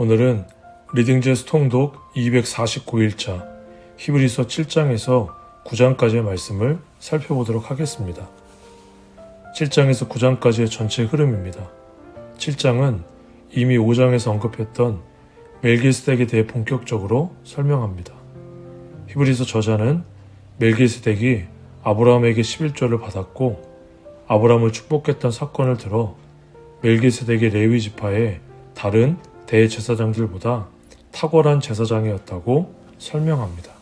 오늘은 리딩제스 통독 249일차 히브리서 7장에서 9장까지의 말씀을 살펴보도록 하겠습니다. 7장에서 9장까지의 전체 흐름입니다. 7장은 이미 5장에서 언급했던 멜기스덱에 대해 본격적으로 설명합니다. 히브리서 저자는 멜기스덱이 아브라함에게 11조를 받았고 아브라함을 축복했던 사건을 들어 멜기스덱의 레위 지파의 다른 대제사장들보다 탁월한 제사장이었다고 설명합니다.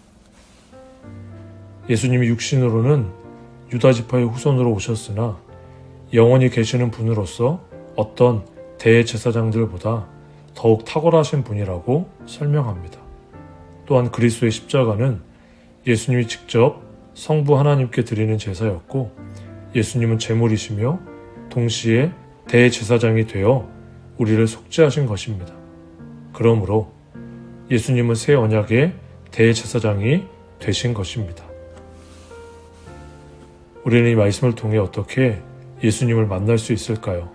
예수님이 육신으로는 유다 지파의 후손으로 오셨으나 영원히 계시는 분으로서 어떤 대제사장들보다 더욱 탁월하신 분이라고 설명합니다. 또한 그리스도의 십자가는 예수님이 직접 성부 하나님께 드리는 제사였고 예수님은 제물이시며 동시에 대제사장이 되어 우리를 속죄하신 것입니다. 그러므로 예수님은 새 언약의 대제사장이 되신 것입니다. 우리는 이 말씀을 통해 어떻게 예수님을 만날 수 있을까요?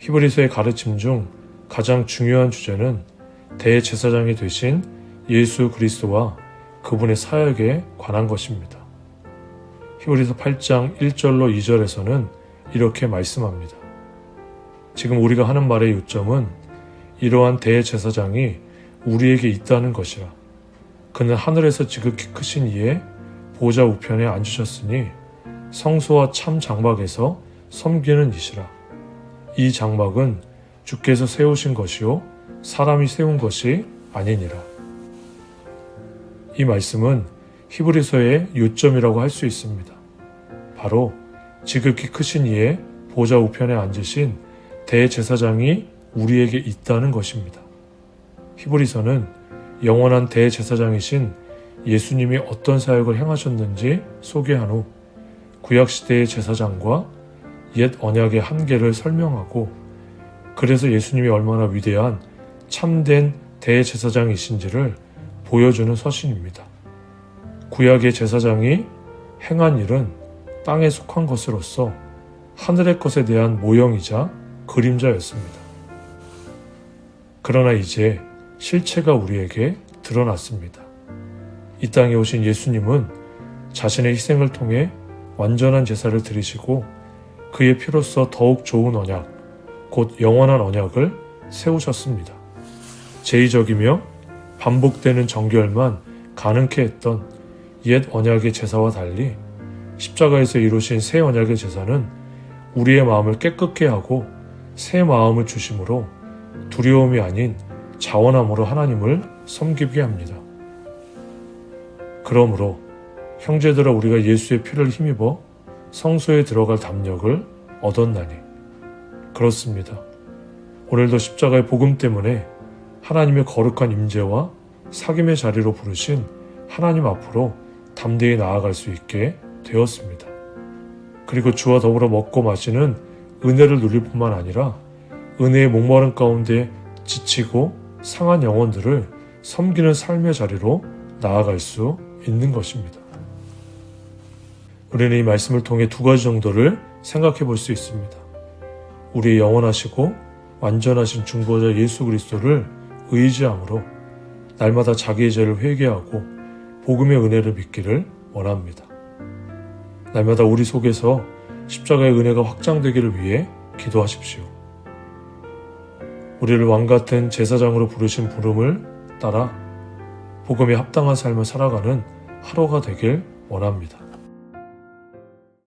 히브리서의 가르침 중 가장 중요한 주제는 대제사장이 되신 예수 그리스도와 그분의 사역에 관한 것입니다. 히브리서 8장 1절로 2절에서는 이렇게 말씀합니다. 지금 우리가 하는 말의 요점은 이러한 대제사장이 우리에게 있다는 것이라. 그는 하늘에서 지극히 크신 이에 보좌 우편에 앉으셨으니 성소와 참 장막에서 섬기는 이시라. 이 장막은 주께서 세우신 것이요 사람이 세운 것이 아니니라. 이 말씀은 히브리서의 요점이라고 할 수 있습니다. 바로 지극히 크신 이의 보좌 우편에 앉으신 대제사장이 우리에게 있다는 것입니다. 히브리서는 영원한 대제사장이신 예수님이 어떤 사역을 행하셨는지 소개한 후 구약시대의 제사장과 옛 언약의 한계를 설명하고 그래서 예수님이 얼마나 위대한 참된 대제사장이신지를 보여주는 서신입니다. 구약의 제사장이 행한 일은 땅에 속한 것으로서 하늘의 것에 대한 모형이자 그림자였습니다. 그러나 이제 실체가 우리에게 드러났습니다. 이 땅에 오신 예수님은 자신의 희생을 통해 완전한 제사를 드리시고 그의 피로써 더욱 좋은 언약, 곧 영원한 언약을 세우셨습니다. 제의적이며 반복되는 정결만 가능케 했던 옛 언약의 제사와 달리 십자가에서 이루신 새 언약의 제사는 우리의 마음을 깨끗게 하고 새 마음을 주심으로 두려움이 아닌 자원함으로 하나님을 섬기게 합니다. 그러므로 형제들아 우리가 예수의 피를 힘입어 성소에 들어갈 담력을 얻었나니 그렇습니다. 오늘도 십자가의 복음 때문에 하나님의 거룩한 임재와 사귐의 자리로 부르신 하나님 앞으로 담대히 나아갈 수 있게 되었습니다. 그리고 주와 더불어 먹고 마시는 은혜를 누릴 뿐만 아니라 은혜의 목마른 가운데 지치고 상한 영혼들을 섬기는 삶의 자리로 나아갈 수 있는 것입니다. 우리는 이 말씀을 통해 두 가지 정도를 생각해 볼 수 있습니다. 우리의 영원하시고 완전하신 중보자 예수 그리스도를 의지함으로 날마다 자기의 죄를 회개하고 복음의 은혜를 믿기를 원합니다. 날마다 우리 속에서 십자가의 은혜가 확장되기를 위해 기도하십시오. 우리를 왕 같은 제사장으로 부르신 부름을 따라 복음에 합당한 삶을 살아가는 하루가 되길 원합니다.